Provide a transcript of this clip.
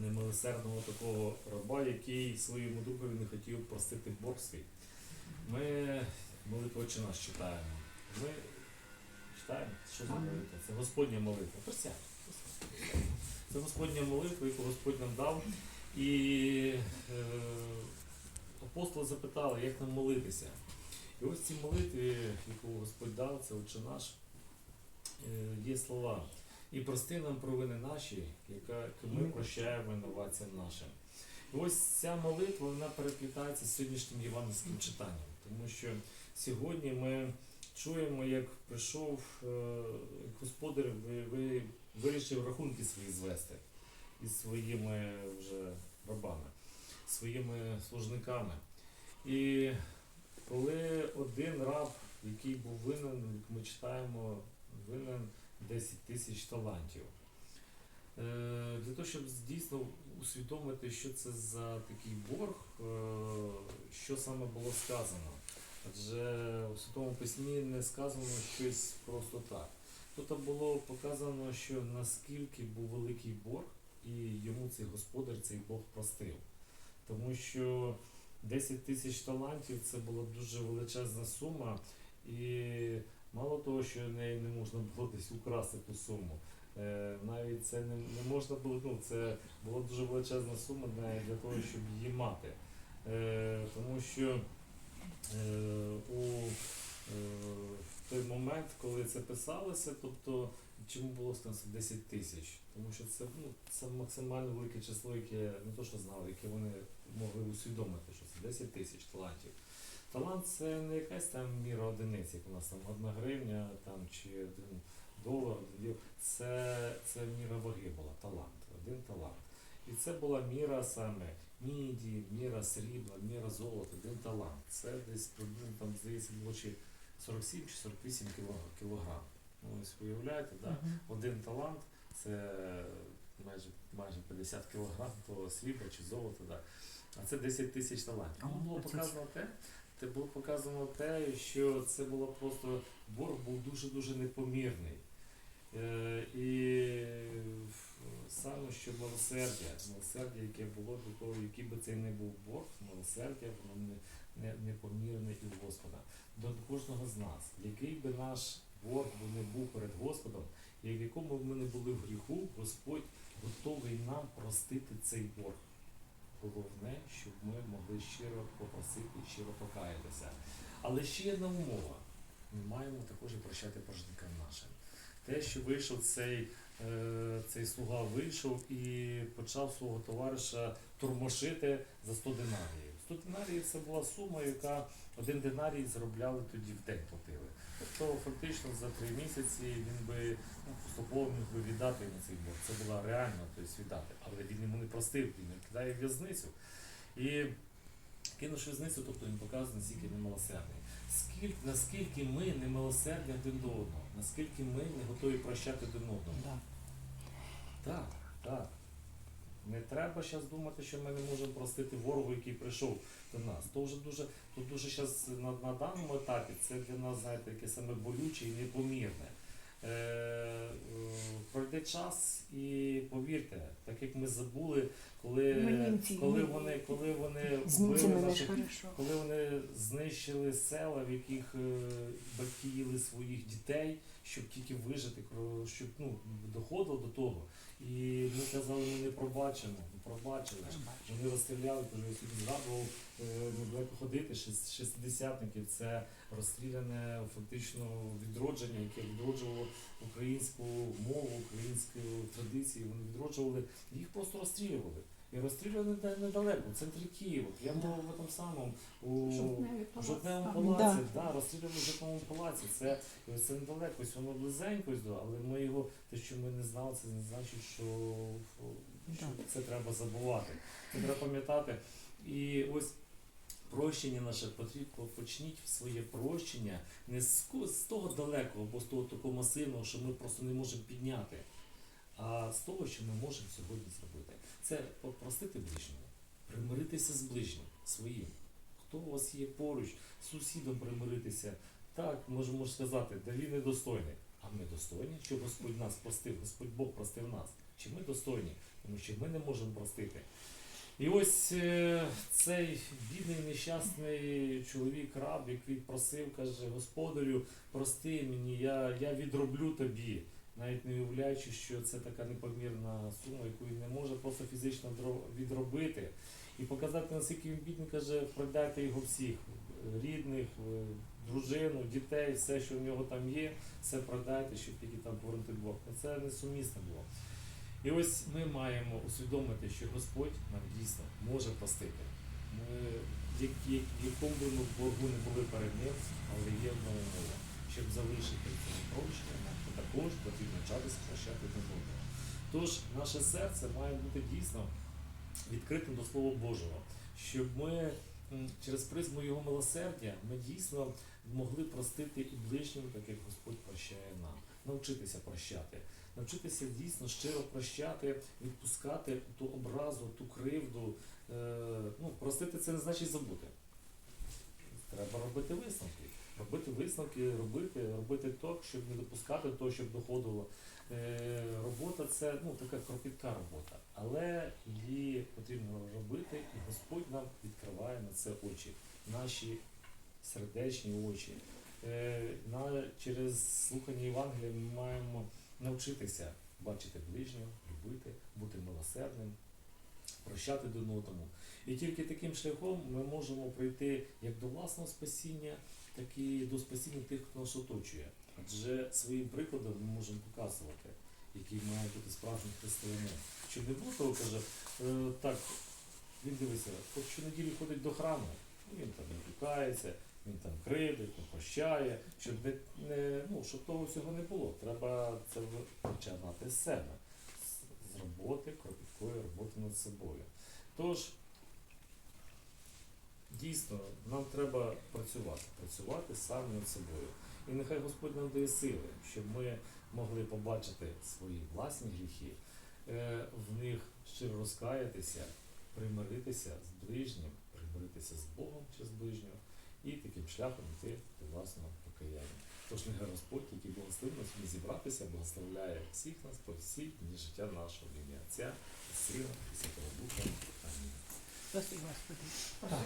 немилосердного такого раба, який своєму другові не хотів простити борг свій. Ми молитву «Отче наш читаємо. Ми читаємо, що за молитва? Це Господня молитва. Присядь. Це Господня молитва, яку Господь нам дав. І е, апостоли запитали, як нам молитися. І ось в цій молитві, яку Господь дав, це Отче наш, е, є слова. І прости нам провини наші, яка ми прощаємо винуватцям нашим. І ось ця молитва вона переплітається з сьогоднішнім євангельським читанням, тому що сьогодні ми чуємо, як прийшов е, господар, ви, ви, вирішив рахунки свої звести із своїми вже рабами, своїми служниками. І коли один раб, який був винен, як ми читаємо, винен 10 тисяч талантів. Е, Для того, щоб дійсно усвідомити, що це за такий борг, е, що саме було сказано. Адже у Святому Письмі не сказано щось просто так. Тут було показано, що наскільки був великий борг, і йому цей господар цей Бог простив. Тому що 10 тисяч талантів це була дуже величезна сума, і мало того, що неї не можна було десь украсти ту суму. Е, навіть це не, не можна було, ну це була дуже величезна сума навіть для того, щоб її мати. Е, тому що е, у е, в той момент, коли це писалося, тобто чому було сказано 10 тисяч? Тому що це, ну, це максимально велике число, яке не то, що знали, яке вони могли усвідомити, що це 10 тисяч талантів. Талант це не якась там міра одиниць, як у нас там одна гривня там, чи один долар, один євро. це, це міра ваги була, талант, один талант. І це була міра саме міді, міра срібла, міра золота, один талант. Це десь приблизно там, здається, було чи 47 чи 48 кіло- кілограм. Ну, ось уявляєте, да? Мгм. один талант це майже, майже 50 кілограм того срібла чи золота. Да. А це 10 тисяч талантів. Ну, було показано те, те було показано те, що це було просто борг був дуже-дуже непомірний. Е, і саме що милосердя, милосердя, яке було до того, який би це не був борг, милосердя, воно не, не, непомірне і Господа. До кожного з нас, який би наш борг не був перед Господом, і в якому б ми не були в гріху, Господь готовий нам простити цей борг. Головне, щоб ми могли щиро попросити, щиро покаятися. Але ще одна умова. Ми маємо також і прощати порожникам нашим. Те, що вийшов цей, е, цей слуга вийшов і почав свого товариша турмошити за 100 динаріїв. 100 динаріїв це була сума, яка один динарій заробляли тоді в день платили. Тобто фактично за три місяці він би ну, поступово міг би віддати йому цей борг. Це була реально тобто, віддати. Але він йому не простив, він його кидає в в'язницю. І кинувши в'язницю, тобто він показує, наскільки він милосердний. Скільки, наскільки ми не милосердні один до одного, наскільки ми не готові прощати один одному. Да. Так, так. Не треба зараз думати, що ми не можемо простити ворогу, який прийшов до нас. То вже дуже, то дуже зараз на, на даному етапі це для нас, знаєте, яке саме болюче і непомірне. Е, пройде час і повірте, так як ми забули, коли, коли вони, коли вони вбили наших коли вони знищили села, в яких е, батьки їли своїх дітей, щоб тільки вижити, щоб ну, доходило до того. І ми казали, ми не пробачимо, не пробачили. Вони розстріляли, кажу, я сьогодні згадував е, недалеко ходити, шес- шестидесятників. Це розстріляне фактично відродження, яке відроджувало українську мову, українську традицію. Вони відроджували, їх просто розстрілювали. І розстрілювали недалеко, в центрі Києва, прямо в тому самому у в жовтневому палаці, да. розстрілювали в жовтневому палаці. Це, це недалеко, воно близенько, але ми його, те, що ми не знали, це не значить, що, що Да. це треба забувати. Це треба пам'ятати. І ось прощення наше потрібно почніть своє прощення не з, з того далекого або з того такого масивного, що ми просто не можемо підняти, а з того, що ми можемо сьогодні зробити. Це попростити ближнього, примиритися з ближнім своїм. Хто у вас є поруч, з сусідом примиритися. Так, можемо сказати, да він недостойний. А ми достойні, що Господь нас простив, Господь Бог простив нас. Чи ми достойні? тому що ми не можемо простити. І ось е, цей бідний нещасний чоловік раб, який просив, каже, господарю, прости мені, я, я відроблю тобі, навіть не уявляючи, що це така непомірна сума, яку він не може просто фізично дро- відробити. І показати, наскільки він бідний, каже, продайте його всіх, рідних, е, дружину, дітей, все, що в нього там є, все продайте, щоб тільки там повернути Бог. Ну, Це несумісно було. І ось ми маємо усвідомити, що Господь нам дійсно може простити. Ми, як, як, в якому би ми боргу не були перед ним, але є одна умова. Щоб залишити це прощення, нам також потрібно вчатися прощати один одного. Тож наше серце має бути дійсно відкритим до Слова Божого, щоб ми через призму Його милосердя ми дійсно могли простити і ближнім, так як Господь прощає нам. Навчитися прощати, навчитися дійсно щиро прощати, відпускати ту образу, ту кривду. Е, ну, простити це не значить забути. Треба робити висновки. Робити висновки, робити, робити так, щоб не допускати того, щоб доходило. Е, робота це ну, така кропітка робота, але її потрібно робити, і Господь нам відкриває на це очі, наші сердечні очі. Е, на, через слухання Євангелія ми маємо навчитися бачити ближнього, любити, бути милосердним, прощати один одному. І тільки таким шляхом ми можемо прийти як до власного спасіння, так і до спасіння тих, хто нас оточує. Адже своїм прикладом ми можемо показувати, який має бути справжній християнин. Щоб не було того, каже, е, так, він дивиться, хоч щонеділі ходить до храму, ну, він там не рукається, він там кривдить, не прощає, щоб не, не, ну, щоб того всього не було. Треба це починати з себе, з, роботи, кропіткої роботи над собою. Тож, дійсно, нам треба працювати, працювати саме над собою. І нехай Господь нам дає сили, щоб ми могли побачити свої власні гріхи, е, в них щиро розкаятися, примиритися з ближнім, примиритися з Богом ближнього і таким шляхом йти до власного покаяння. Тож нехай Господь, який благословив нас сьогодні зібратися, благословляє всіх нас по всі дні життя нашого ім'я Отця, і Сина і Святого Духа. Амінь. Спасибо, Господи.